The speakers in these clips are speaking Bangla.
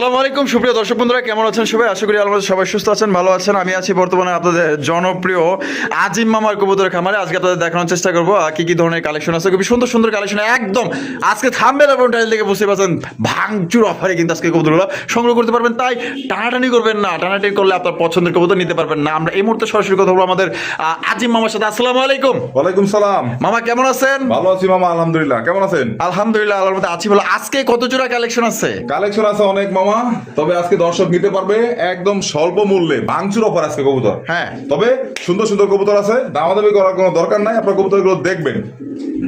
সালামু আলাইকুম। সুপ্রিয় দর্শক বন্ধুরা কেমন আছেন সবাই? আশা করি আলমাদের সবাই সুস্থ আছেন ভালো আছেন। আমি আছি বর্তমানে আপনাদের জনপ্রিয় আজিম মামার কবুতরের খামারে। আজকে আপনাদের দেখানোর চেষ্টা করব কি কি ধরনের কালেকশন আছে। খুবই সুন্দর সুন্দর কালেকশন একদম আজকে থামবেন এবং টাইল থেকে বুঝতে পারছেন ভাঙচুর অফারে কিন্তু আজকে কবুতরগুলো সংগ্রহ করতে পারবেন। তাই টানাটানি করবেন না টানাটানি করলে আপনার পছন্দের কবুতর নিতে পারবেন না। আমরা এই মুহূর্তে সরাসরি কথা বলব আমাদের আজিম মামার সাথে। আসসালামু আলাইকুম। ওয়ালাইকুম সালাম। মামা কেমন আছেন? ভালো আছি মামা আলহামদুলিল্লাহ। কেমন আছেন? আলহামদুলিল্লাহ আল্লাহর মধ্যে আছি বলো আজকে কত জোড়া কালেকশন আছে? কালেকশন আছে অনেক মামা। তবে আজকে দর্শক নিতে পারবে একদম স্বল্প মূল্যে ভাঙচুর অফার আজকে কবুতর। হ্যাঁ। তবে সুন্দর সুন্দর কবুতর আছে দামাদামি করার কোনো দরকার নাই আপনার কবুতরগুলো দেখবেন।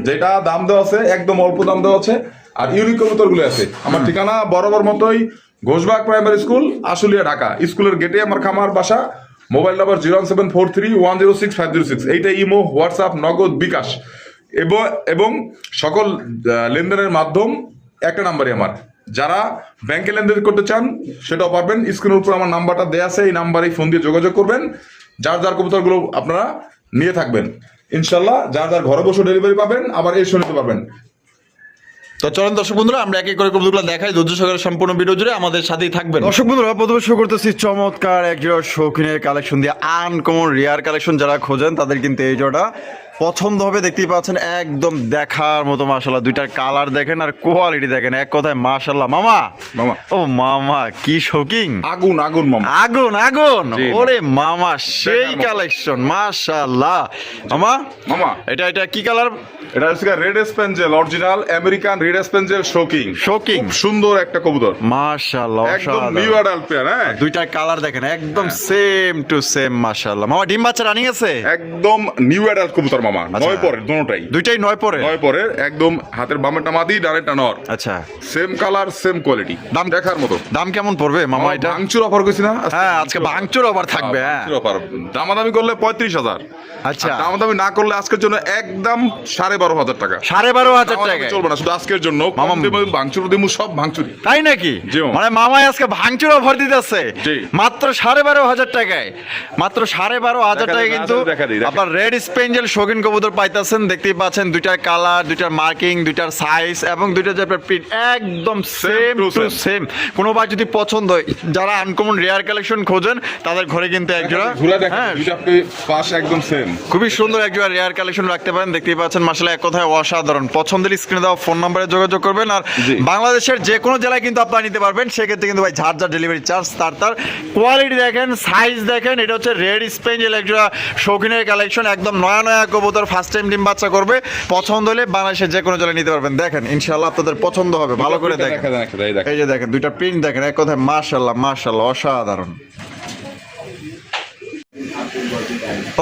যেটা দাম দেওয়া আছে একদম অল্প দাম দেওয়া আছে আর ইউনিক কবুতরগুলো আছে। আমার ঠিকানা বরাবর মতোই ঘোষবাগ প্রাইমারি স্কুল আশুলিয়া ঢাকা। স্কুলের গেটে আমার খামার বাসা mobile number zero seven four three one zero six five zero six eight imo WhatsApp Nagad bKash. এবং এবং সকল লেনদেনের মাধ্যম একটা নাম্বারই আমার। যারা ব্যাংকে লেনদেন করতে চান সেটাও পারবেন। স্ক্রিনের উপর আমার নাম্বারটা দেয়া আছে এই নাম্বারে ফোন দিয়ে যোগাযোগ করবেন। যার যার কবুতরগুলো আপনারা নিয়ে থাকবেন। ইনশাল্লাহ যার যার ঘরে বসে ডেলিভারি পাবেন আবার এসে নিতে পারবেন। তো চলেন দর্শক বন্ধুরা আমরা এক এক করে কবুতরগুলো দেখাই। ধৈর্য সহকারে সম্পূর্ণ ভিডিও জুড়ে আমাদের সাথেই থাকবেন। দর্শক বন্ধুরা প্রথমে শুরু করতেছি চমৎকার এক জোড়া শৌখিনের কালেকশন দিয়ে আনকমন রিয়ার কালেকশন যারা খোঁজেন তাদের কিন্তু এই জোড়া পছন্দ হবে দেখতেই পাচ্ছেন একদম দেখার মতো মাশাল্লাহ দুইটার কালার দেখেন আর কোয়ালিটি দেখেন এক কথায় মাশাল্লাহ মামা! মামা। ও মামা কি শৌকিং আগুন আগুন মামা। আগুন আগুন! ওরে মামা সেই কালেকশন মাশাল্লাহ মামা? মামা। এটা এটা কি কালার এটা হচ্ছে red spangle original American red spangle shocking শৌকিং খুব সুন্দর একটা কবুতর। মাশাল্লাহ একদম নিউ অ্যাডাল্ট পেয়ার হ্যাঁ? দুইটার কালার দেখেন একদম সেম টু সেম মাশাআল্লাহ। মামা ডিম বাচ্চা রানিং আছে? একদম নিউ অ্যাডাল্ট কবুতর মামা। আচ্ছা। নয় পরের দুটোটাই দুইটাই নয় পরে নয় পরের একদম হাতের বামেরটা মাদি ডানেরটা নর। আচ্ছা। সেম কালার সেম কোয়ালিটি দাম- দেখার মতো। দাম কেমন পড়বে মামা এটা? ভাঙচুর অফার না? হ্যাঁ আজকে ভাঙচুর আবার থাকবে হ্যাঁ। অফার দামাদামি করলে পঁয়ত্রিশ হাজার। আচ্ছা। দামাদামি না করলে আজকের জন্য একদম সাড়ে বারো হাজার টাকা। সাড়ে বারো হাজার টাকা চলবে না শুধু আজকের জন্য। মামা- মামা ভাঙচুর দিমু সব ভাঙচুরি তাই নাকি? মানে মামাই আজকে ভাঙচুর অফার দিতেছে। মাত্র সাড়ে বারো হাজার টাকায়। মাত্র সাড়ে বারো হাজার টাকায় কিন্তু আপনার রেড স্পেঞ্জেল শৌখিন কবুতর পাইতেছেন দেখতেই পাচ্ছেন দুইটার কালার দুইটার মার্কিং দুইটার সাইজ এবং দুইটার যে প্রিন্ট একদম সেম টু সেম কোনো বার যদি পছন্দ হয় যারা আনকমন রেয়ার কালেকশন খোঁজেন তাদের ঘরে কিন্তু এক জোড়া ঘুরে দেখেন হ্যাঁ। পাশ একদম সেম খুবই সুন্দর এক জোড়া রেয়ার কালেকশন রাখতে পারেন দেখতেই পাচ্ছেন মাসালে এক কথায় অসাধারণ। পছন্দের স্ক্রিনে দেওয়া ফোন নম্বরে যোগাযোগ করবেন আর বাংলাদেশের যে কোনো জেলায় কিন্তু আপনারা নিতে পারবেন সেক্ষেত্রে কিন্তু ভাই ঝাড় ঝাড় ডেলিভারি চার্জ তার তার কোয়ালিটি দেখেন সাইজ দেখেন এটা হচ্ছে রেড স্পেঞ্জেল এক জোড়া শৌখিনের কালেকশন একদম নয়া নয়া কবুতর ফার্স্ট টাইম ডিম বাচ্চা করবে পছন্দ হলে বাংলাদেশের যে কোনো জলে নিতে পারবেন। দেখেন ইনশাল্লাহ আপনাদের পছন্দ হবে ভালো করে দেখেন। দেখা দেখা দেখা দেখা এই যে দেখেন দুইটা প্রিন্ট দেখেন এক কথায় মার্শাল্লাহ মার্শাল্লাহ অসাধারণ।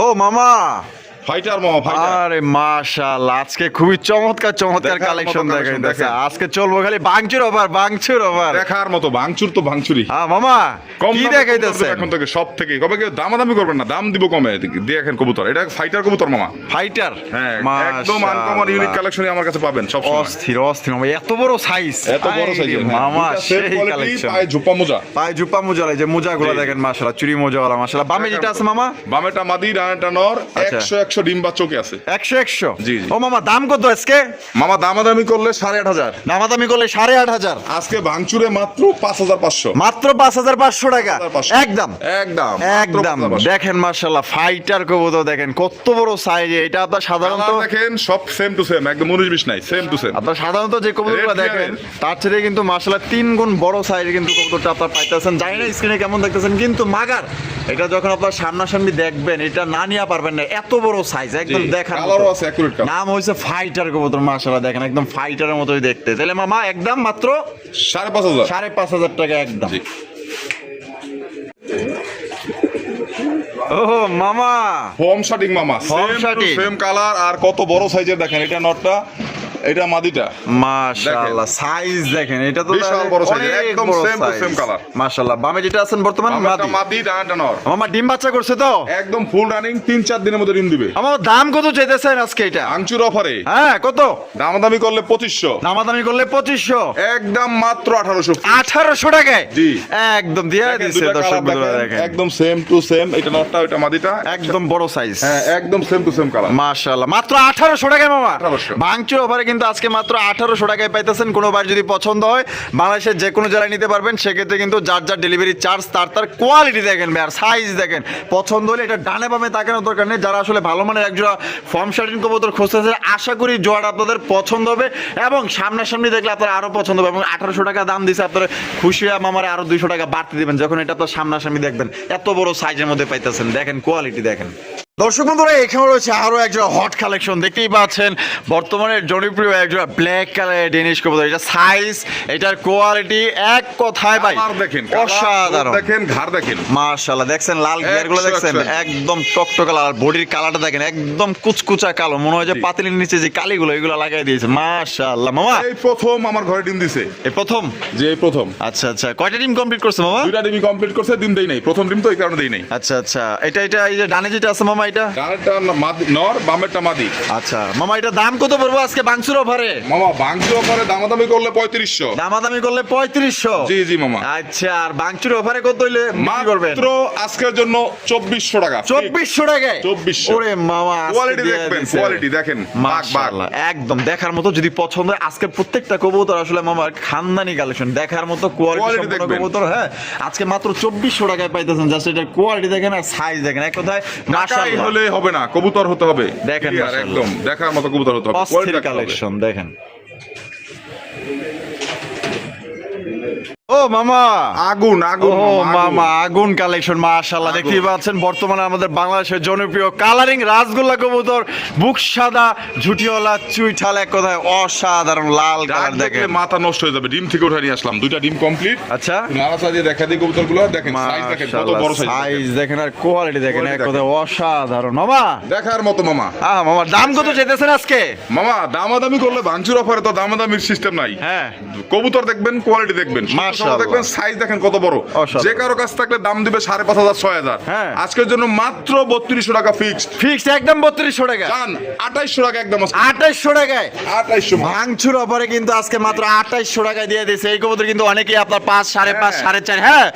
ও মামা! ফাইটার মামা ফাইটার আরে মাশাআল্লাহ আজকে খুবই চমৎকার চমৎকার কালেকশন মতো দেখাই collection দেখে দেখেন। আজকে চলবো খালি বাংচুর ওভার বাংচুর ওভার দেখার মতো ভাঙচুর তো ভাঙচুরি হ্যাঁ মামা কি দেখাইতেছে এখন থেকে সব থেকে কবে কেউ দামাদামি করবেন না? দাম দিব কমে দেখেন কবুতর। এটা ফাইটার কবুতর মামা। ফাইটার হ্যাঁ একদম আনকমন ইউনিক কালেকশনই আমার কাছে পাবেন সব সময় অস্থির অস্থির মামা এত বড় সাইজ এত বড় সাইজের মামা সেই কালেকশন পায়ে ঝোপা মোজা। পায়ে জুপা মোজালাই যে মোজাগুলো জি। দেখেন মাশাআল্লাহ চুরি মোজাওয়ালা মাশাআল্লাহ। বামে যেটা আছে মামা? বামেটা মাদি ডানেটা নর আচ্ছা। একশো ডিম বা চোখে আছে। একশো একশো? জি, জি। ও মামা দাম কত আজকে? মামা দামাদামি করলে সাড়ে আট হাজার। দামাদামি করলে সাড়ে আট হাজার? আজকে ভাঙচুরে মাত্র পাঁচ হাজার পাঁচশো। মাত্র পাঁচ হাজার পাঁচশো টাকা? 5,500 একদম? একদম একদম। দেখেন মার্শাল্লাহ ফাইটার কবুতর দেখেন কত বড় সাইজ এটা আপনার সাধারণত দেখেন সব সেম টু সেম একদম উনিশ বিশ নাই সেম টু সেম আপনার সাধারণত যে কবুতরগুলো Red দেখেন তার চেয়ে কিন্তু মার্শাল্লাহ তিন গুণ বড় সাইজের কিন্তু কবুতরটা আপনার পাইতেছেন। জানি না স্ক্রিনে কেমন দেখতেছেন? কিন্তু মাগার এটা যখন আপনার সামনাসামনি দেখবেন এটা না নিয়ে পারবেন না। এত বড় সাইজ একদম দেখার কালারও আছে একুরেট নাম হইছে ফাইটার কবুতর মাশাআল্লাহ দেখেন একদম ফাইটারের মতোই দেখতে। তাহলে মামা একদম মাত্র সাড়ে পাঁচ হাজার। সাড়ে পাঁচ হাজার টাকা একদম। জি। ও মামা! হোম শটিং মামা। হোম shutting। সেম কালার আর কত বড় সাইজের দেখেন এটা নটটা এটা মাদিটা। মাশাআল্লাহ সাইজ দেখেন এটা তো বিশাল বড় অনেক একদম to size। same color। মাশাআল্লাহ বামে যেটা আছেন বর্তমান মাদি। মাদি ডানেরটা নর। মামা ডিম বাচ্চা করছে তো? একদম ফুল রানিং তিন চার দিনের মধ্যে ঋণ দিবে। আমার দাম কত চাইতেছেন আজকে এটা? আংচুর অফারে হ্যাঁ কত? দামাদামি করলে পঁচিশশো। দামাদামি করলে পঁচিশশো। একদম মাত্র আঠারোশো। আঠারোশো টাকায়? জি। একদম দিয়ে দিচ্ছে দর্শক বন্ধুরা দেখেন একদম সেম টু সেম এটা ওইটা মাদিটা। একদম বড় সাইজ হ্যাঁ একদম সেম টু সেম কালার মাশাআল্লাহ মাত্র আঠারোশো টাকায় মামা। 1800 ভাঙচুর ওভারে কিন্তু আজকে মাত্র আঠারোশো টাকায় পাইতেছেন। কোনো বার যদি পছন্দ হয়, বাংলাদেশের যে কোনো জেলায় নিতে পারবেন। সেক্ষেত্রে কিন্তু যার যার ডেলিভারি চার্জ তার তার কোয়ালিটি দেখেন আর সাইজ দেখেন। পছন্দ হলে এটা ডানে বামে তাকানোর দরকার নেই। যারা আসলে ভালো মানের একজোড়া ফর্ম শার্টিন কবুতর খুঁজতেছে, আশা করি জোয়ার আপনাদের পছন্দ হবে এবং সামনাসামনি দেখলে আপনার আরও পছন্দ হবে। এবং আঠারোশো টাকা দাম দিছে, আপনারা খুশি হয়ে মামারে আরও দুইশো টাকা বাড়তে দিবেন। যখন এটা আপনার সামনাসামনি দেখবেন, এত বড় সাইজের মধ্যে পাইতেছেন। দেখেন কোয়ালিটি দেখেন। দর্শক বন্ধুরা এখানে রয়েছে আরও একজোড়া হট কালেকশন দেখতেই পাচ্ছেন বর্তমানে জনপ্রিয় একজোড়া ব্ল্যাক কালারের ডেনিশ কবুতর। এটা সাইজ এটার কোয়ালিটি এক কথায় ভাই দেখেন অসাধারণ। দেখেন ঘাড় দেখেন। মাশাআল্লাহ দেখছেন লাল গিয়ারগুলো দেখছেন? একদম টকটকে লাল বডির কালারটা দেখেন একদম কুচকুচা কালো। মনে হয় যে। পাতিলের নিচে যে কালিগুলো এগুলো লাগাই দিয়েছে। মাশাআল্লাহ মামা। এই প্রথম আমার ঘরে ডিম দিছে। এই প্রথম? যে এই প্রথম। আচ্ছা আচ্ছা। কয়টা ডিম কমপ্লিট করছে মামা? দুইটা ডিম কমপ্লিট করছে ডিম দেই নাই। প্রথম ডিম তো এই কারণে দেই নাই। আচ্ছা আচ্ছা। এটা এটা এই যে ডানে যেটা আছে মামা এটা ডানেরটা নর বামেরটা মাদি। আচ্ছা মামা এটা দাম কত পড়ব আজকে বাংসুর অফারে? মামা বাংশো করে দামাদামি করলে পঁয়ত্রিশশো। দামাদামি করলে পঁয়ত্রিশশো? জি জি মামা। আচ্ছা আর বাংচুর অফারে কত হইলে মাত্র আজকের জন্য চব্বিশশো টাকা। চব্বিশশো টাকায়? 2400 ওরে মামা কোয়ালিটি দেখবেন কোয়ালিটি দেখেন বাঘ বাঘ। মাশাআল্লাহ, একদম দেখার মতো যদি পছন্দ হয় আজকে প্রত্যেকটা কবুতর আসলে মামার খানদানি কালেকশন দেখার মতো কোয়ালিটি সম্পন্ন কবুতর হ্যাঁ। আজকে মাত্র চব্বিশশো টাকায় পাইতেছেন জাস্ট এটার কোয়ালিটি দেখেন আর সাইজ দেখেন। এক কথায় মাশাআল্লাহ হলে হবে না কবুতর হতে হবে। দেখেন একদম দেখার মতো কবুতর হতে হবে। কালেকশন দেখেন। ও মামা। আগুন আগুন ও মামা, আগুন। কালেকশন মাশাআল্লাহ। দেখতেই পাচ্ছেন বর্তমানে আমাদের বাংলাদেশের জনপ্রিয় কালারিং রাসগোল্লা কবুতর বুক সাদা ঝুটিওয়ালা চুইঠাল এক কথায় অসাধারণ লাল কালার দেখেন। মাথা নষ্ট হয়ে যাবে ডিম থেকে উঠে নিয়ে আসলাম। দুইটা ডিম কমপ্লিট আচ্ছা। নাড়াচা দিয়ে দেখা দিই দেখেন সাইজ দেখেন কত বড় সাইজ সাইজ দেখেন আর কোয়ালিটি দেখেন এক কথায় অসাধারণ। মামা। দেখার মতো মামা। আহ মামা দাম কত যেতেছেন আজকে? মামা দামাদামি করলে ভাঙচুর অফারে তো দামাদামির সিস্টেম নাই। হ্যাঁ। কবুতর দেখবেন কোয়ালিটি দেখবেন। মাশাআল্লাহ। সুন্দর দেখবেন সাইজ দেখেন কত বড়। যে কারও কাছ থাকলে দাম দিবে সাড়ে পাঁচ হাজার ছয় হাজার। আজকের জন্য মাত্র বত্রিশশো টাকা ফিক্সড ফিক্সড একদম বত্রিশশো টাকা। আঠাইশশো টাকা একদম আঠাইশশো টাকায়। আঠাইশশো ভাঙচুর অফারে কিন্তু আজকে মাত্র আঠাইশশো টাকায় দিয়ে দিয়েছে। এই কবুতর কিন্তু অনেকেই আপনার পাঁচ সাড়ে পাঁচ। সাড়ে চার হ্যাঁ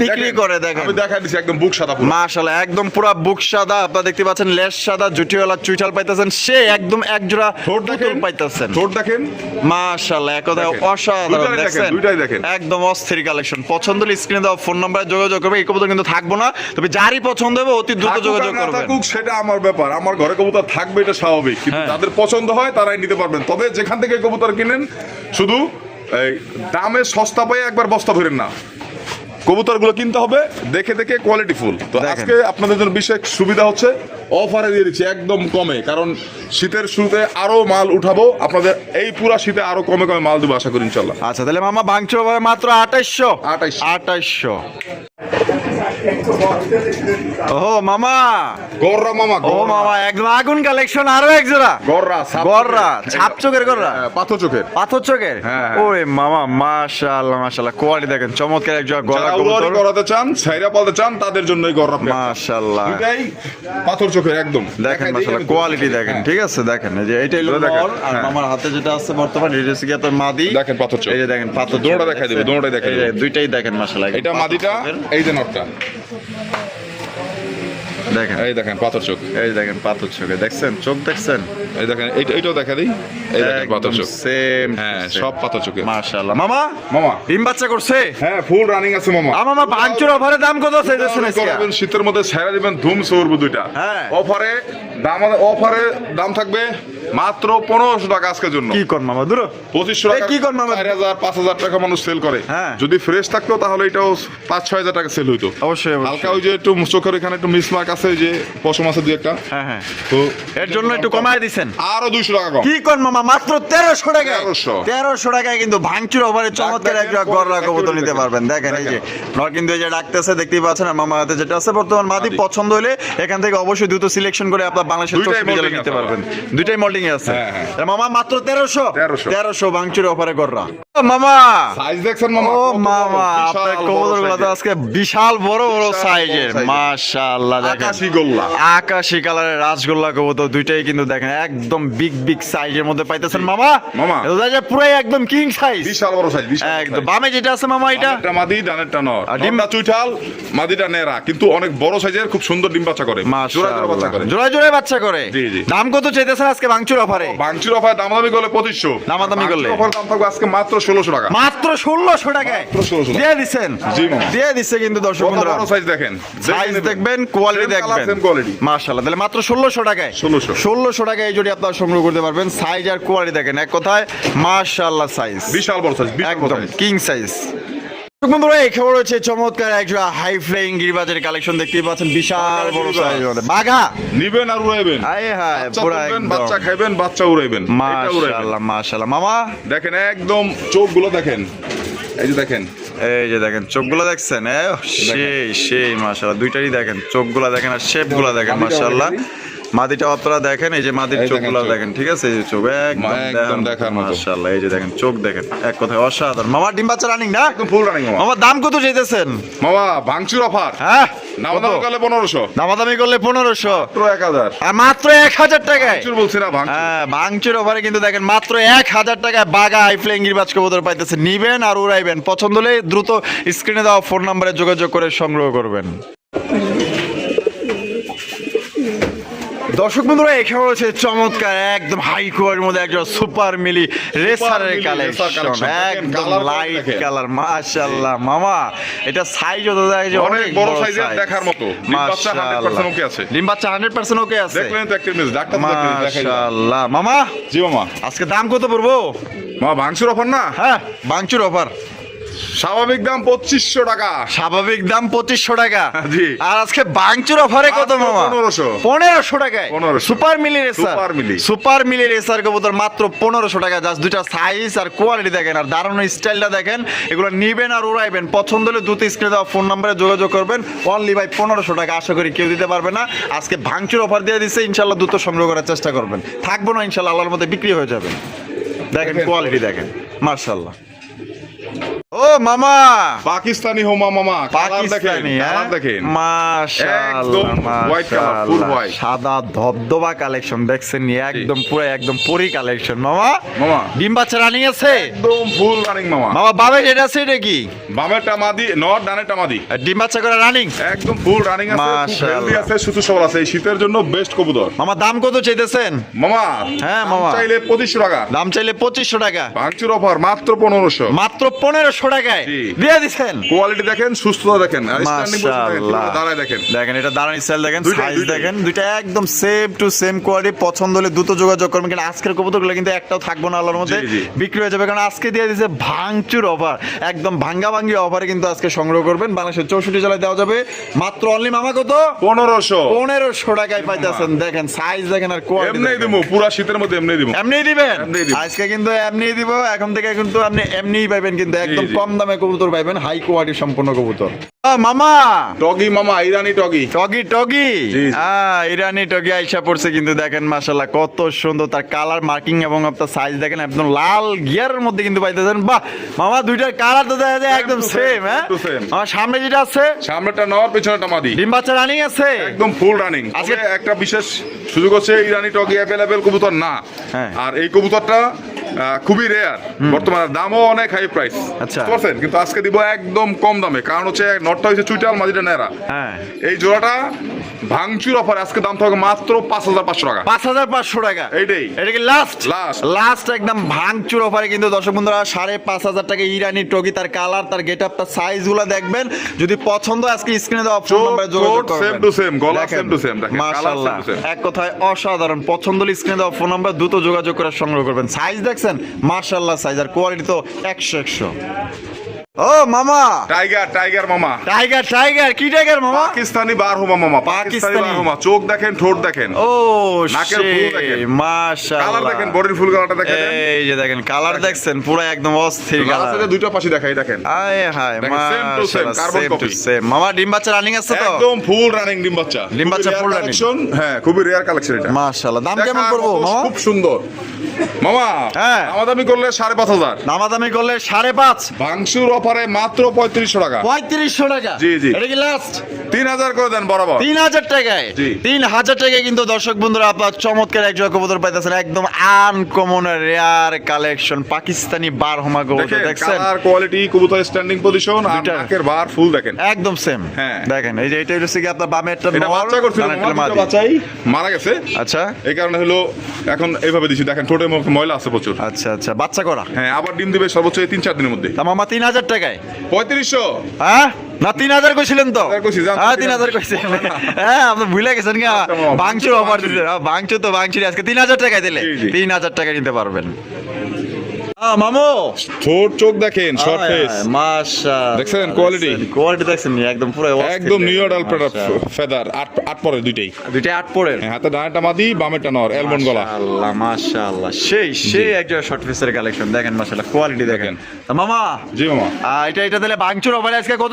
বিক্রি করে দেখেন। আমি দেখা দিচ্ছি একদম বুক সাদা পুরো। মাশাআল্লাহ একদম পুরো বুক সাদা। আপনারা দেখতে পাচ্ছেন লেস সাদা জুটিওয়ালা চুইঠাল পাইতেছেন। সে একদম এক জোড়া ঠোঁট দেখেন। পুতুল পাইতেছেন। ঠোঁট দেখেন। মাশাআল্লাহ এক কথায় অসাধারণ দেখেন, দুইটাই দেখেন। একদম অস্থির কালেকশন পছন্দ হলে স্ক্রিনে দেওয়া ফোন নম্বরে যোগাযোগ করবে এই কবুতর কিন্তু থাকব না। তবে যারই পছন্দ হবে অতি দ্রুত যোগাযোগ করবে থাকুক সেটা আমার ব্যাপার। আমার ঘরে কবুতর থাকবে এটা স্বাভাবিক। কিন্তু যাদের পছন্দ হয় তারাই নিতে পারবেন। তবে যেখান থেকে কবুতর কিনেন শুধু এই দামে সস্তা পাই একবার বস্তা ধরেন না। কবুতরগুলো কিনতে হবে দেখে দেখে কোয়ালিটি ফুল তো আজকে আপনাদের জন্য বিশেষ সুবিধা হচ্ছে অফারে দিয়ে দিচ্ছি একদম কমে কারণ শীতের শুরুতে আরও মাল উঠাবো আপনাদের এই পুরা শীতে আরও কমে কমে মাল দেবো আশা করি ইনশাল্লাহ আচ্ছা তাহলে মামা ভাঙছো মাত্র আঠাইশশো। 2800 আঠাইশশো। ও মামা। গররা মামা ও মামা একদম আগুন কালেকশন আরও এক জোড়া। গররা গররা ছাপ চোখের গররা? হ্যাঁ, পাথর চোখের। পাথর চোখের? হ্যাঁ, হ্যাঁ। ওরে মামা মাশাআল্লাহ মাশাআল্লাহ কোয়ালিটি দেখেন চমৎকার এক জোড়া গলা কবুতর। করাতে চান ছাইরা পালতে চান তাদের জন্যই গররা মাশাআল্লাহ। দুটাই পাথর চোখের একদম। দেখেন মাশাআল্লাহ কোয়ালিটি দেখেন। ঠিক আছে দেখেন এই যে এইটাই হলো দেখেন, নর আর। আমার হাতে যেটা আছে বর্তমান এটা হচ্ছে তোর মাদি। দেখেন পাথর চোখ। এই যে দেখেন পাথর দুটোটা দেখাই দিবে? দুটোটাই দেখাই দিবে। দুইটাই দেখেন মাশাআল্লাহ এটা মাদিটা এই যে নটটা। দেখেন। এই দেখেন পাথর চোখ। এই দেখেন পাথর চোখে। দেখছেন? চোখ দেখছেন? এই দেখেন এইটাও দেখা দিই? এই দেখেন পাথর চোখ। সেম হ্যাঁ সব পাথর চোখে। মাশাআল্লাহ। মামা মামা। ডিম বাচ্চা করছে? হ্যাঁ ফুল রানিং আছে মামা। আ মামা ভাঙচুর অফারে দাম কত আছে? শীতের মধ্যে সেরা দিবেন ধুম সরবো দুইটা। হ্যাঁ। অফারে দাম অফারে দাম থাকবে মাত্র পনেরোশো টাকা আজকের জন্য। কি কর মামা দূর। পঁচিশশো টাকা কি কর মামা? চার হাজার পাঁচ হাজার টাকা মানুষ সেল করে। হ্যাঁ। যদি ফ্রেশ থাকতো তাহলে এটাও পাঁচ ছয় হাজার টাকা সেল হইতো। অবশ্যই হালকা ওই যে একটু চোখের এখানে একটু মিসমার্ক আছে ওই যে পশম আছে দুই একটা। হ্যাঁ হ্যাঁ। তো এর জন্য একটু কমায় দিছেন। আরও দুইশো টাকা কম। কি কর মামা মাত্র তেরোশো 1300 তেরোশো। টাকায় কিন্তু ভাঙচুর ওভারে চমৎকার একটা গররা কবুতর নিতে পারবেন। দেখেন এই যে নর কিন্তু এই যে ডাকতেছে দেখতেই পাচ্ছেন মামা হাতে যেটা আছে। বর্তমান মাদি। পছন্দ হলে এখান থেকে অবশ্যই দ্রুত সিলেকশন করে আপনার বাংলাদেশের নিতে পারবেন। দুইটাই মল্টিং এ আছে। আর মামা মাত্র তেরোশো। তেরোশো। ভাঙচুর অফারে গররা। মামা! সাইজ দেখছেন মামা? ও মামা আপনার বড় কবুতরগুলো তো আজকে বিশাল বড় বড় সাইজের মাশাআল্লাহ দেখেন। আকাশি গোল্লা। আকাশি কালারের রাজগোল্লা কবুতর দুইটাই কিন্তু দেখেন একদম বিগ বিগ সাইজের মধ্যে পাইতেছেন মামা। মামা। এটা পুরাই একদম কিং সাইজ বিশাল বড় সাইজ একদম। বামে যেটা আছে মামা এটা? মাদি ডানেরটা নর। ডিমটা চুইঠাল মাদিটা নেরা কিন্তু অনেক বড় সাইজের খুব সুন্দর ডিম বাচ্চা করে। জোড়া জোড়া বাচ্চা করে। জোড়ায় জোড়ায় বাচ্চা করে। জি, জি। দাম কত চাইতেছেন আজকে বাংচুর অফারে বাংচুর অফার দামাদামি করলে পঁচিশশো। দামাদামি করলে? অফার দাম থাকবে আজকে মাত্র ষোলোশো টাকা। মাত্র ষোলোশো টাকায়? মাত্র 1600 টাকা। দিয়ে দিচ্ছেন দিয়ে দিচ্ছে কিন্তু দর্শক বন্ধুরা। সাইজ দেখেন। সাইজ দেখবেন কোয়ালিটি দেখবেন। মার্শাল্লাহ তাহলে মাত্র ষোলোশো টাকায়? 1600 ষোলোশো টাকায় এই জন্য আপনারা সংগ্রহ করতে পারবেন। সাইজ আর কোয়ালিটি দেখেন। এক কথায় মার্শাল্লাহ সাইজ বিশাল বড় সাইজ একদম কিং সাইজ এই খবর হচ্ছে চমৎকার একজোড়া হাই ফ্লাইং গিরিবাজের কালেকশন দেখতেই পাচ্ছেন বিশাল বড় সাইজ বাঘা? নিবেন আর উড়াইবেন। আয় হায় বাচ্চা পুরা তুলবেন, একদম। বাচ্চা খাইবেন বাচ্চা উড়াইবেন। এটা মাশাআল্লাহ মাশাআল্লাহ। মামা? দেখেন একদম চোখগুলো দেখেন। এই যে দেখেন। এই যে দেখেন চোখগুলো দেখছেন? সেই সেই মাশাআল্লাহ। দুইটারই দেখেন চোখগুলো দেখেন আর শেপগুলো দেখেন মাদিটা মাশাআল্লাহ। দেখেন। মাদিটা আপনারা দেখেন এই যে মাদির চোখগুলো দেখেন ঠিক আছে? এই যে চোখ একদম দেখার মতো। মাশাআল্লাহ এই যে দেখেন চোখ দেখেন এক কথায় অসাধারণ। মামা ডিম বাচ্চা রানিং না? একদম ফুল রানিং মামা। মামা দাম কত মামা ভাঙচুর অফার হ্যাঁ? করলে করলে মাত্র আর মাত্র টাকায়? ভাঙচুর বলছি না ভাঙচুর। হ্যাঁ ভাঙচুর ওভারে কিন্তু দেখেন মাত্র এক হাজার টাকায় বাগা আইফ্লেং গিরবাজ কবুতর পাইতেছে। নিবেন আর উড়াইবেন। পছন্দ হলে দ্রুত স্ক্রিনে দেওয়া ফোন নাম্বারে যোগাযোগ করে সংগ্রহ করবেন। দর্শক বন্ধুরা এখানে রয়েছে চমৎকার একদম হাই কোয়ালিটির মধ্যে একজন সুপার মিলি রেসারের কালেকশন একদম লাইট কালার মাশাআল্লাহ মামা এটা সাইজ হতে যায় অনেক বড় সাইজের দেখার মতো। 100% ওকে আছে। ডিম বাচ্চা 100% ওকে আছে। দেখলেন তো একটা মিনিট ডাক্তার মাশাআল্লাহ। মামা জি মামা। আজকে দাম কত পড়ব? মামা ভাঙচুর অফার না? হ্যাঁ বাংচুর অফার স্বাভাবিক দাম পঁচিশশো টাকা। স্বাভাবিক দাম পঁচিশশো টাকা। জি। আর আজকে বাংচুর অফারে কত মামা? 1500 পনেরোশো টাকায়? 1500 সুপার মিলি রেসার সুপার মিলি। সুপার মিলি রেসার কবুতর মাত্র পনেরোশো টাকা। জাস্ট দুইটা সাইজ আর কোয়ালিটি দেখেন আর দারুণ স্টাইলটা দেখেন। এগুলো নিবেন আর উড়াইবেন। পছন্দ হলে দুটো স্ক্রিনে দেওয়া ফোন নাম্বারে যোগাযোগ করবেন। অনলি বাই পনেরোশো টাকা আশা করি কেউ দিতে পারবে না। আজকে ভাঙচুর অফার দিয়ে দিচ্ছে ইনশাল্লাহ দ্রুত সংগ্রহ করার চেষ্টা করবেন। থাকব না ইনশাল্লাহ আল্লাহর মধ্যে বিক্রি হয়ে যাবে। দেখেন। কোয়ালিটি দেখেন। মার্শাল্লাহ ও মামা! পাকিস্তানি হোমা মামা কালার দেখেন পাকিস্তানি কালার দেখেন। মাশাআল্লাহ color, full মাশাআল্লাহ। white। সাদা ধবধবা কালেকশন দেখছেন একদম পুরো একদম পরি কালেকশন মামা মামা। ডিম বাচ্চা রানিং আছে? একদম ফুল রানিং মামা। মামা বাবে যেটা আছে এটা কি বামেরটা মাদি ডানেরটা মাদি। ডিম বাচ্চা করে রানিং একদম ফুল রানিং আছে। হেলদি আছে সুস্থ সবল আছে। এই শীতের জন্য বেস্ট কবুতর। মামা দাম কত চাইতেছেন? মামা হ্যাঁ, মামা। চাইলে পঁচিশশো টাকা। দাম চাইলে পঁচিশশো টাকা। ভাঙচুর অফার মাত্র পনেরোশো। মাত্র পনেরোশো টাকায় দিয়ে দিচ্ছেন কোয়ালিটি দেখেন সুস্থতা দেখেন আর standing position দেখেন, মাশাআল্লাহ। কীভাবে দাঁড়ায় দেখেন। দেখেন এটা দাঁড়ান স্টাইল দেখেন সাইজ দেখেন দুইটা একদম সেম টু সেম কোয়ালিটি পছন্দ হলে দ্রুত যোগাযোগ করবেন কিন্তু আজকের কবুতরগুলো কিন্তু একটাও থাকব না আল্লাহর মধ্যে জি, জি। বিক্রি হয়ে যাবে কারণ আজকে দিয়ে দিয়েছে ভাঙচুর অফার একদম ভাঙ্গা ভাঙ্গি অফারে কিন্তু আজকে সংগ্রহ করবেন বাংলাদেশের চৌষট্টি জেলায় দেওয়া যাবে মাত্র অনলি মামা কত? পনেরোশো। পনেরোশো টাকায় পাইতেছেন দেখেন সাইজ দেখেন আর কোয়ালিটি এমনি দিব পুরা শীতের মধ্যে এমনি দিব এমনি দিবেন? আজকে কিন্তু এমনি দিব এখন থেকে কিন্তু আপনি এমনিই পাইবেন কিন্তু একদম। কম দামে কবুতর পাইবেন হাই কোয়ালিটি সম্পূর্ণ কবুতর। মামা! টগি মামা ইরানি টগি। টগি টগি। হ্যাঁ ইরানি টগি আইসা পড়ছে কিন্তু দেখেন মাশাল্লাহ কত সুন্দর তার কালার মার্কিং এবং আপনার সাইজ দেখেন একদম লাল গিয়ারের মধ্যে কিন্তু পাইতেছেন। বাহ! মামা দুইটার কালার তো দেখা যায় একদম সেম হ্যাঁ. আমার সামনে যেটা আছে সামনেটা নর পেছনেটা মাদি। ডিম বাচ্চা রানিং আছে? একদম ফুল রানিং আজকে- একটা বিশেষ সুযোগ হচ্ছে ইরানি টগি অ্যাভেলেবেল কবুতর না। হ্যাঁ। আর এই কবুতরটা খুবই রেয়ার বর্তমানে দামও অনেক হাই প্রাইস আচ্ছা। কিন্তু আজকে দিব একদম কম দামে। কারণ হচ্ছে নটটা হচ্ছে চুইটাল মাদিটা নেরা হ্যাঁ। এই জোড়াটা ভাঙচুর অফার আজকে দাম থাকবে মাত্র পাঁচ হাজার পাঁচশো টাকা। পাঁচ হাজার পাঁচশো টাকা। এইটাই। এটা কি লাস্ট Last. লাস্ট একদম ভাঙচুর অফারে কিন্তু দর্শক বন্ধুরা সাড়ে পাঁচ হাজার টাকা ইরানি টগি তার কালার তার গেট আপ তার সাইজগুলো দেখবেন। যদি পছন্দ আজকে স্ক্রিনে দেওয়া ফোন নাম্বারে যোগাযোগ করবেন same to same, গলা same to same, দেখেন, মাশাআল্লাহ। এক কথায় অসাধারণ। পছন্দ হলে স্ক্রিনে দেওয়া ফোন নাম্বার দ্রুত যোগাযোগ করে সংগ্রহ করবেন। সাইজ দেখছেন মার্শাল্লাহ সাইজ আর কোয়ালিটি তো একশো একশো। ও মামা। টাইগার টাইগার মামা। টাইগার টাইগার কি টাইগার মামা? পাকিস্তানি বার হোমা মামা পাকিস্তানি পাকিস্তানি। বার হোমা। চোখ দেখেন ঠোঁট দেখেন। ও নাকের ফুল দেখেন। কালার দেখেন বডির ফুল কালারটা দেখেন। এই যে দেখেন কালার দেখছেন পুরো একদম অস্থির কালার। লাস্টে দুইটা পাশি দেখাই দেখেন। আয় হায় মাশাআল্লাহ। সেম মামা ডিম বাচ্চা রানিং আছে তো? একদম ফুল রানিং ডিম বাচ্চা। ডিম বাচ্চা running। collection, হ্যাঁ খুবই রেয়ার কালেকশন এটা। মাশাআল্লাহ দাম কেমন দেখার মামা? খুব সুন্দর। মামা হ্যাঁ। আমাদামি করলে সাড়ে পাঁচ হাজার। দামাদামি করলে সাড়ে পাঁচ। ভাংসুর অফারে মাত্র পঁয়ত্রিশশো টাকা। পঁয়ত্রিশশো টাকা? জি, জি। এটা কি লাস্ট তিন হাজার করে দেন বরাবর। তিন হাজার টাকায়? তিন হাজার টাকায় কিন্তু দর্শক বন্ধুরা আপনার চমৎকার এক জোড়া কবুতর পাইতেছেন। একদম আনকমন রেয়ার কালেকশন পাকিস্তানি বার হোমা কবুতর দেখছেন? কালার কোয়ালিটি কবুতর স্ট্যান্ডিং পজিশন আর নাকের বার ফুল দেখেন। একদম সেম হ্যাঁ। দেখেন এই যে এটা হচ্ছে কি আপনার বামে একটা এটা বাচ্চা করছিল। বাচ্চাই মারা গেছে। আচ্ছা। এই কারণে হলো এখন এইভাবে দিছি। দেখেন মধ্যে ময়লা আছে প্রচুর। আচ্ছা আচ্ছা বাচ্চা করা। হ্যাঁ আবার ডিম দিবে সর্বোচ্চ তিন চার দিনের মধ্যে। মামা তিন হাজার টাকায়? পঁয়ত্রিশশো। হ্যাঁ? না তিন হাজার কইছিলেন তো? হ্যাঁ তিন হাজার কইছিলেন হ্যাঁ আপনি ভুলে গেছেন আচ্ছা, অফার দিতে বাংচুর তো আজকে তিন হাজার টাকায় দিলে। তিন হাজার টাকা নিতে পারবেন। মামু। ঠোঁট চোখ দেখেন শর্ট ফেস মাশা দেখছেন quality? কোয়ালিটি দেখছেন একদম পুরো একদম নিউ অ্যাডাল্ট মাশাআল্লাহ। ফেদার আট আট পরে দুইটাই। দুইটা আট পরের? হাতে ডানাটা মাদি বামেরটা নর অ্যালমন্ড গলা। মাশাআল্লাহ মাশাআল্লাহ। সেই সেই একটা শর্ট ফেসের কালেকশন দেখেন মাশাআল্লাহ কোয়ালিটি দেখেন। মামা জি মামা। এটা এটা তাহলে অফারে আজকে কত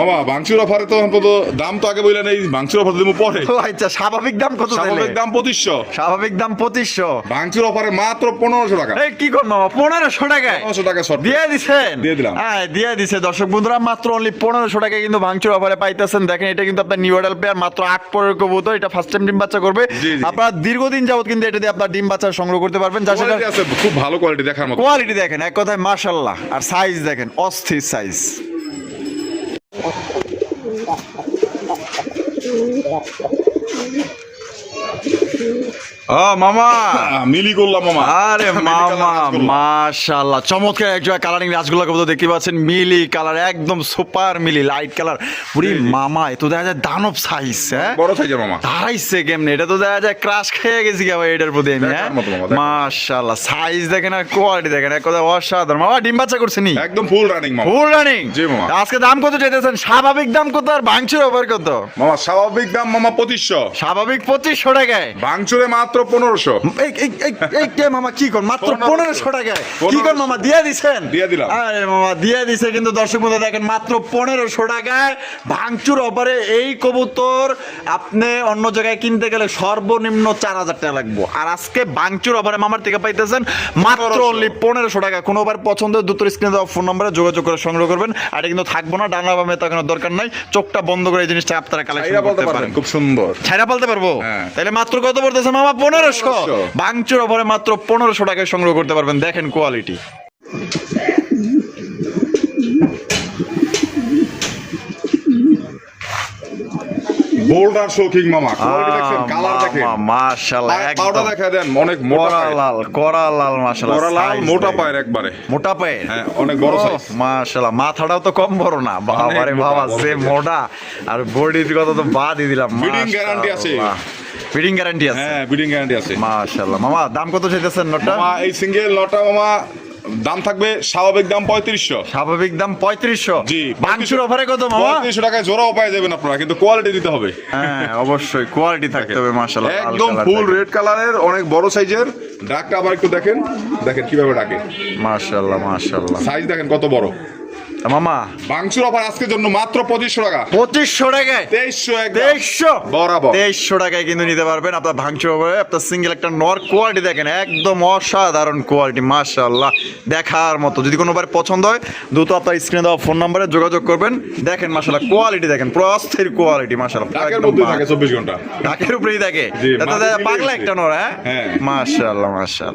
মামা ভাঙচুর অফারে তো অন্তত দাম তো আগে বললেন এই ভাঙচুর অফার দিব পরে। আচ্ছা স্বাভাবিক দাম কত স্বাভাবিক দাম পঁচিশশো। স্বাভাবিক দাম পঁচিশশো। ভাঙচুর অফারে মাত্র পনেরোশো টাকা। এই কি কর মামা পনেরোশো টাকায়। পনেরোশো টাকা শর্ট দিয়ে দিছেন? দিয়ে দিলাম। হ্যাঁ দিয়ে দিছে। দর্শক বন্ধুরা মাত্র অনলি পনেরোশো টাকায় কিন্তু ভাঙচুর অফারে পাইতেছেন। দেখেন এটা কিন্তু আপনার নিউ অর্ডার পেয়ার মাত্র আট পরের কবুতর। এটা ফার্স্ট টাইম ডিম বাচ্চা করবে। আপনারা দীর্ঘদিন যাবত কিন্তু এটা দিয়ে আপনার ডিম বাচ্চা সংগ্রহ করতে পারবেন। কোয়ালিটি আছে খুব ভালো কোয়ালিটি দেখার মতো। কোয়ালিটি দেখেন এক কথায় মাশাল্লাহ আর সাইজ দেখেন অস্থির সাইজ ও মামা। মিলি করলাম মামা। আরে মামা মাশাআল্লাহ। চমৎকার একজোড়া কালারিং রাসগোল্লা কবুতর দেখতে পাচ্ছেন। মিলি কালার একদম সুপার মিলি লাইট কালার। পুরি মামা এ তো দেখা যায় দানব সাইজ হ্যাঁ? বড় সাইজের মামা। দাঁড়াইছে কেমনে? এটা তো দেখা যায় ক্রাশ খেয়ে গেছি কেমন এটার প্রতি আমি হ্যাঁ? দেখার মতো মামা, দেখার। মাশাআল্লাহ। সাইজ দেখেন আর কোয়ালিটি দেখেন এক কথা অসাধারণ। মামা ডিম বাচ্চা করছে নি? একদম ফুল রানিং মামা। ফুল রানিং জি, মামা। আজকে দাম কত চাইতেছেন? স্বাভাবিক দাম কত আর ভাঙচুর ওভার কত? মামা স্বাভাবিক দাম মামা পঁচিশশো। স্বাভাবিক পঁচিশশো টাকায়। ভাঙচুরে মাত্র পনেরোশো। এই কে মামা কি কর মাত্র পনেরোশো। টাকায়? কি কর মামা দিয়ে দিছেন? দিয়ে দিলাম। আরে মামা দিয়ে দিছে কিন্তু দর্শক বন্ধু দেখেন মাত্র পনেরোশো টাকায় ভাঙচুর অফারে এই কবুতর আপনি অন্য জায়গায় কিনতে গেলে সর্বনিম্ন চার হাজার টাকা লাগবে। আর আজকে ভাঙচুর অফারে মামার থেকে পাইতেছেন মাত্র অনলি পনেরোশো টাকা। কোনোবার পছন্দের দুটো স্ক্রিনে দেওয়া ফোন নম্বরে যোগাযোগ করে সংগ্রহ করবেন। আর এটা কিন্তু থাকব না ডানা বামে তাকানোর দরকার নাই। চোখটা বন্ধ করে এই জিনিসটা আপনারা কালেকশন করতে পারেন পারেন। খুব সুন্দর। ছাইরা পালতে পারব? হ্যাঁ। তাহলে মাত্র কত? পড়তেছে মামা পনেরোশো। 1500 বাংচুর ওপরে মাত্র পনেরোশো টাকায় সংগ্রহ করতে পারবেন। দেখেন কোয়ালিটি বোল্ডার শৌকিং মামা। কালার দেখেন। মাশাআল্লাহ পাউডার দেখা দেন অনেক মোটা করা লাল করা লাল মাশাআল্লাহ বড় লাল মোটা পায়ের একবারে। মোটা পায়ের? হ্যাঁ, অনেক বড়। মাশাআল্লাহ মাথাটাও তো কম বড় না। বাবারে বাবা সে মোটা। আর বডির কথা তো বাদই দিলাম guarantee আছে। ফিডিং গ্যারান্টি আছে। হ্যাঁ বিডিং গ্যারান্টি আছে। মাশাআল্লাহ। মামা দাম কত চাইতেছেন নোটটা? মামা এই সিঙ্গেল নটা মামা দাম থাকবে স্বাভাবিক দাম পঁয়ত্রিশশো। স্বাভাবিক দাম পঁয়ত্রিশশো। জি বাংচুর অফারে কত মামা? পঁয়ত্রিশশো টাকায় জোড়াও পাই যাবেন আপনারা কিন্তু কোয়ালিটি দিতে হবে। হ্যাঁ অবশ্যই কোয়ালিটি থাকতে হবে মাশাআল্লাহ একদম ফুল রেড কালারের অনেক বড় সাইজের ডাকটা আবার একটু দেখেন দেখেন কীভাবে ডাকে। মাশাআল্লাহ মাশাআল্লাহ। সাইজ দেখেন কত বড়। মামা। বাংশুর অফার আজকের জন্য মাত্র পঁচিশশো টাকা। পঁচিশশো টাকায়? তেইশশো তেইশশো? বরাবর। তেইশশো টাকায় কিন্তু নিতে পারবেন আপনার ভাঙচুর হবে আপনার সিঙ্গেল একটা নর কোয়ালিটি দেখেন একদম অসাধারণ কোয়ালিটি মাশাআল্লাহ। দেখার মতো। যদি কোনোবার পছন্দ হয় দ্রুত আপনার স্ক্রিনে দেওয়া ফোন নাম্বারে যোগাযোগ করবেন। দেখেন মাশাআল্লাহ কোয়ালিটি দেখেন পুরো অস্থির কোয়ালিটি থাকে চব্বিশ ঘণ্টা। ডাকের উপরেই থাকে। পাগলা একটা নর হ্যাঁ? হ্যাঁ। মাশাআল্লাহ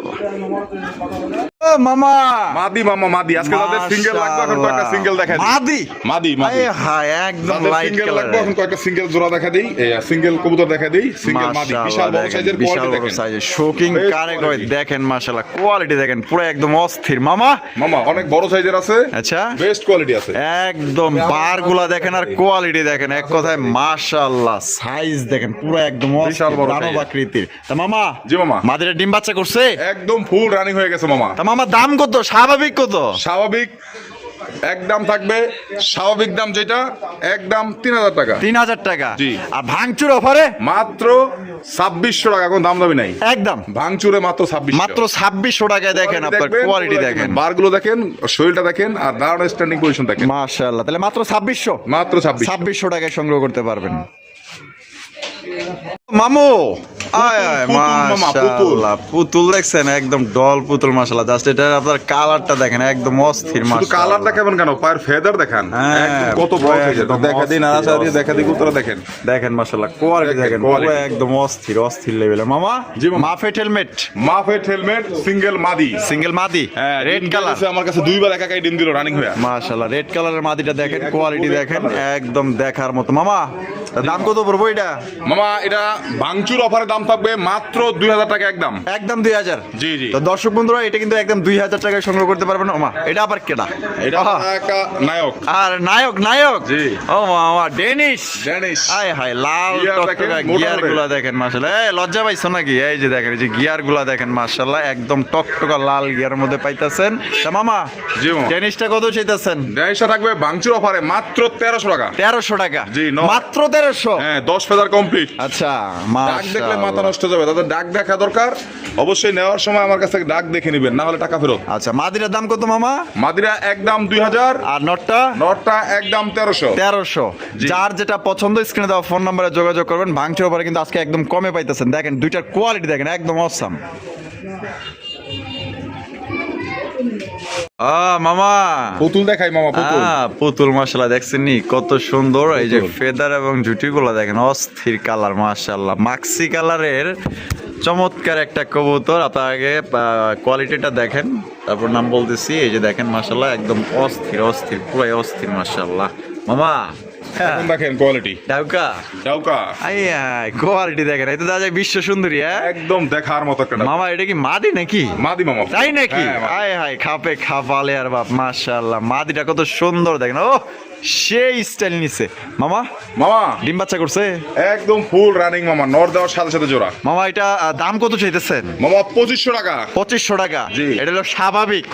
ও মামা। মাদি মামা মাদি। আজকে তাদের সিঙ্গেল লাগবে এখন কয়েকটা সিঙ্গেল দেখা মাদি? মাদি মাদি। আরে একদম লাইট সিঙ্গেল লাগবে এখন কয়েকটা সিঙ্গেল জোড়া দেখা দিই। সিঙ্গেল কবুতর দেখা দিই সিঙ্গেল মাদি। বিশাল বড় সাইজের কোয়ালিটি দেখেন। সাইজের শোকিং কারে কয় দেখেন মাশাআল্লাহ কোয়ালিটি দেখেন পুরো একদম অস্থির। মামা? মামা অনেক বড় সাইজের আছে আচ্ছা। বেস্ট কোয়ালিটি আছে। একদম বারগুলা দেখেন আর কোয়ালিটি দেখেন এক কথায় মাশাআল্লাহ সাইজ দেখেন পুরো একদম বিশাল বড় আকৃতির। তা মামা জি মামা। মাদিরা ডিম বাচ্চা করছে? একদম ফুল রানিং হয়ে গেছে মামা মামা দাম কত? স্বাভাবিক কত? স্বাভাবিক একদম থাকবে। স্বাভাবিক দাম যেটা একদম তিন হাজার টাকা। তিন হাজার টাকা। জি। আর ভাঙচুর অফারে মাত্র ছাব্বিশশো টাকা কোনো দাম দাবি নাই। একদম। ভাঙচুরে মাত্র ছাব্বিশ মাত্র ছাব্বিশশো টাকায় দেখেন আপনার কোয়ালিটি দেখেন। বারগুলো দেখেন শরীরটা দেখেন আর দাঁড়ানো স্ট্যান্ডিং পজিশন দেখেন। মাশাআল্লাহ তাহলে মাত্র ছাব্বিশশো? মাত্র ছাব্বিশ ছাব্বিশশো টাকায় সংগ্রহ করতে পারবেন। মামু আয় আয় পুতুল মামা, পুতুল। মাশাআল্লাহ পুতুল দেখছেন একদম ডল পুতুল মাশাআল্লাহ। জাস্ট এটা আপনার কালারটা দেখেন একদম অস্থির মাশাআল্লাহ। কালার দেখাবেন কেন? পায়ের ফেদার দেখান। কত বড় দেখা দিন আর দিয়ে দেখা দিন উত্তরা দেখেন। দেখেন মাশাআল্লাহ কোয়ালিটি দেখেন, দেখেন পুরো একদম অস্থির অস্থির লেভেলের মামা জি, মাফেট হেলমেট মাফেট হেলমেট সিঙ্গেল মাদি। সিঙ্গেল মাদি হ্যাঁ রেড কালার আমার কাছে দুইবার একা একাই ডিম দিল রানিং হয়ে। মাশাআল্লাহ রেড কালারের মাদিটা দেখেন কোয়ালিটি দেখেন একদম দেখার মতো। মামা দাম কত পড়ব এটা? মামা এটা ভাঙচুর অফারের দাম থাকবে মাত্র দুই হাজার টাকা একদম। একদম দুই হাজার? জি, জি। তো দর্শক বন্ধুরা এটা কিন্তু একদম দুই হাজার টাকায় সংগ্রহ করতে পারবেন। ওমা এটা আবার কেনা এটা নায়ক। আর নায়ক নায়ক? জি। ও মামা ডেনিশ। ড্যানিশ হায় হায় লাল টকটকা গিয়ার। গুলা দেখেন মাশাআল্লাহ। এই লজ্জা পাইছো নাকি? এই যে দেখেন এই যে গিয়ারগুলা দেখেন মাশাআল্লাহ একদম টকটকা লাল গিয়ার মধ্যে পাইতাছেন। তা মামা জি, মামা। ডেনিশটা কত চাইতাছেন? ড্যানিশটা থাকবে ভাঙচুর অফারে মাত্র তেরোশো টাকা। তেরোশো টাকা। জি, মাত্র তেরোশো। হ্যাঁ দশ ফেদার কমপ্লিট আচ্ছা ডাক দেখলে মাথা নষ্ট যাবে। তাদের ডাক দেখা দরকার। অবশ্যই নেওয়ার সময় আমার কাছ থেকে ডাক দেখে নেবেন না হলে টাকা ফেরত। আচ্ছা মাদিরার দাম কত মামা? মাদিরা একদম দুই হাজার। আর নটটা? নটটা একদম তেরোশো। তেরোশো। যার যেটা পছন্দ স্ক্রিনে দেওয়া ফোন নাম্বারে যোগাযোগ করবেন। ভাঙচুর পরে কিন্তু আজকে একদম কমে পাইতেছেন। দেখেন দুইটার কোয়ালিটি দেখেন একদম অসাম মামা। পুতুল দেখাই মামা পুতুল। পুতুল দেখছেন নি? কত সুন্দর এই যে ফেদার এবং জুটিগুলো দেখেন অস্থির কালার মাশাআল্লাহ। মাক্সি কালারের চমৎকার একটা কবুতর। আপনার আগে কোয়ালিটিটা দেখেন। তারপর নাম বলতেছি এই যে দেখেন মাশাআল্লাহ একদম অস্থির অস্থির পুরাই অস্থির মাসাল্লাহ মামা এখন দেখেন কোয়ালিটি ডাউকা। ডাউকা। কোয়ালিটি দেখেন। দাদা বিশ্ব সুন্দরী হ্যাঁ? একদম দেখার মতো একটা মামা এটা কি মাদি নাকি? মাদি মামা। তাই নাকি? হ্যাঁ, আয় হায় খাপে খাপালে আর বাপ মাশাআল্লাহ। মাদিটা কত সুন্দর দেখেন। ও সেই স্টাইল নিছে। মামা? মামা। ডিম বাচ্চা করছে? একদম ফুল রানিং মামা। নর দেওয়ার সাথে সাথে জোড়া। মামা এটা দাম কত চাইতেছেন? মামা পঁচিশশো টাকা। পঁচিশশো টাকা। জি। এটা হলো স্বাভাবিক।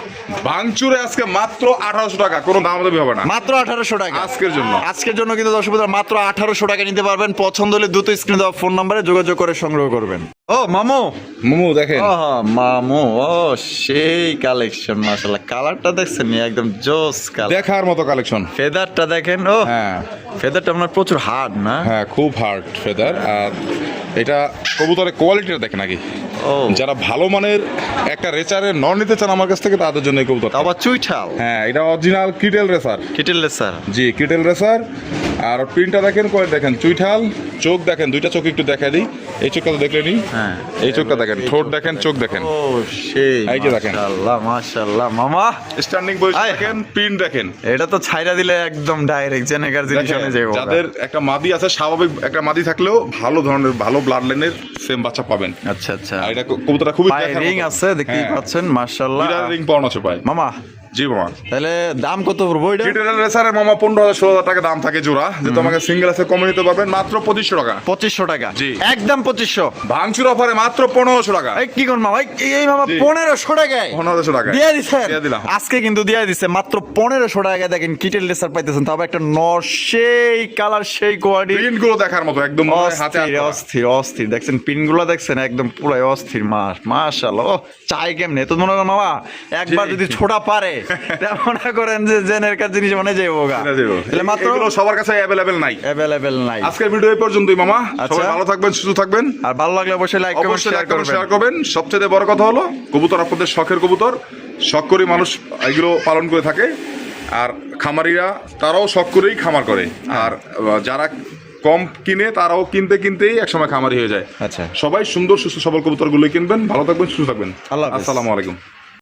ভাঙচুরে আজকে মাত্র আঠারোশো টাকা। কোনো দাম দাবি হবে না। মাত্র আঠারোশো টাকা। আজকের জন্য। আজকের জন্য কিন্তু দর্শক মাত্র আঠারোশো টাকা নিতে পারবেন। পছন্দ হলে দ্রুত স্ক্রিনে দেওয়া ফোন নাম্বারে যোগাযোগ করে সংগ্রহ করবেন। ও মামু। মোমো দেখেন। মামু। ও সেই কালেকশন মাশাআল্লাহ। কালারটা দেখছেন একদম জোস কালার দেখার মতো কালেকশন ফেদারটা দেখেন ও হ্যাঁ। ফেদারটা আপনার প্রচুর হার্ড না? হ্যাঁ খুব হার্ড ফেদার আর এটা কবুতরের কোয়ালিটিটা দেখেন নাকি ও। যারা ভালো মানের একটা রেচারের নন নিতে চান আমার কাছ থেকে তাদের জন্য কবুতর আবার চুইঠাল হ্যাঁ এটা অরিজিনাল কিটেল রেসার কিটেল স্যার জি কিটেল রেসার আর প্রিন্টটা দেখেন কোয়ালিটি দেখেন চুইঠাল চোখ দেখেন দুইটা চোখ একটু দেখা দিই। এই চোখটা তো দেখলে নি? হ্যাঁ। এই চোখটা দেখেন ঠোঁট দেখেন চোখ দেখেন। ও সেই এই যে দেখেন। মাশাআল্লাহ মাশাআল্লাহ মামা। স্ট্যান্ডিং আয়। দেখেন প্রিন্ট দেখেন। এটা তো ছাইরা দিলে একদম ডাইরেক্ট জেনেকার জিনিস দেখেন, হয়ে যাদের একটা মাদি আছে স্বাভাবিক একটা মাদি থাকলেও ভালো ধরনের ভালো ব্লাড লাইনের সেম বাচ্চা পাবেন। আচ্ছা আচ্ছা। এটা কবুতরটা খুবই দেখা রিং আছে দেখতেই হ্যাঁ, পাচ্ছেন মাশাআল্লাহ। রিং পাওয়ানো আছে ভাই। মামা জি মামা তাহলে দাম কত পড়ব এটা? কিটেল রেসারের মামা পনেরো হাজার ষোলো হাজার টাকা দাম থাকে জোড়া। সিঙ্গেল আছে কমে নিতে পারবেন। মাত্র পঁচিশশো টাকা। পঁচিশশো টাকা। জি। একদম পঁচিশশো। ভাঙচুর অফারে মাত্র পনেরোশো টাকা। এই কি কোন মামা এই- এই মামা পনেরোশো টাকায়। পনেরোশো টাকা দিয়ে দিচ্ছেন দিয়ে দিলাম। আজকে কিন্তু দিয়ে দিচ্ছে মাত্র পনেরোশো দেখেন কিটেল লেসার পাইতেছেন। তবে একটা নর সেই কালার সেই কোয়ালিটি প্রিন্টগুলো দেখার মতো একদম হাতে অস্থির অস্থির দেখছেন দেখছেন? একদম পুরাই অস্থির মাস। মাশাআল্লাহ। চাই কেমনে? তো মনে করেন মামা একবার যদি ছোটা পারে তা মনে করেন যে জেনের কাছে জিনিস মনে যাব গা। তাহলে মাত্র এগুলো সবার কাছে নাই। নাই। আজকের ভিডিও এই পর্যন্তই মামা। আচ্ছা। সবাই ভালো থাকবেন সুস্থ থাকবেন। আর ভালো লাগলে অবশ্যই লাইক কমেন্ট শেয়ার করবেন করবেন। শেয়ার করবেন। সবচেয়ে বড় কথা হলো কবুতর আপনাদের শখের কবুতর। শখ করে মানুষ এগুলো পালন করে থাকে। আর খামারিরা তারাও শখ করেই খামার করে। আর যারা কম কিনে তারাও কিনতে কিনতেই একসময় খামারি হয়ে যায়। আচ্ছা। সবাই সুন্দর সুস্থ সবল কবুতরগুলো কিনবেন। ভালো থাকবেন সুস্থ থাকবেন। আল্লাহ। আসসালামু আলাইকুম।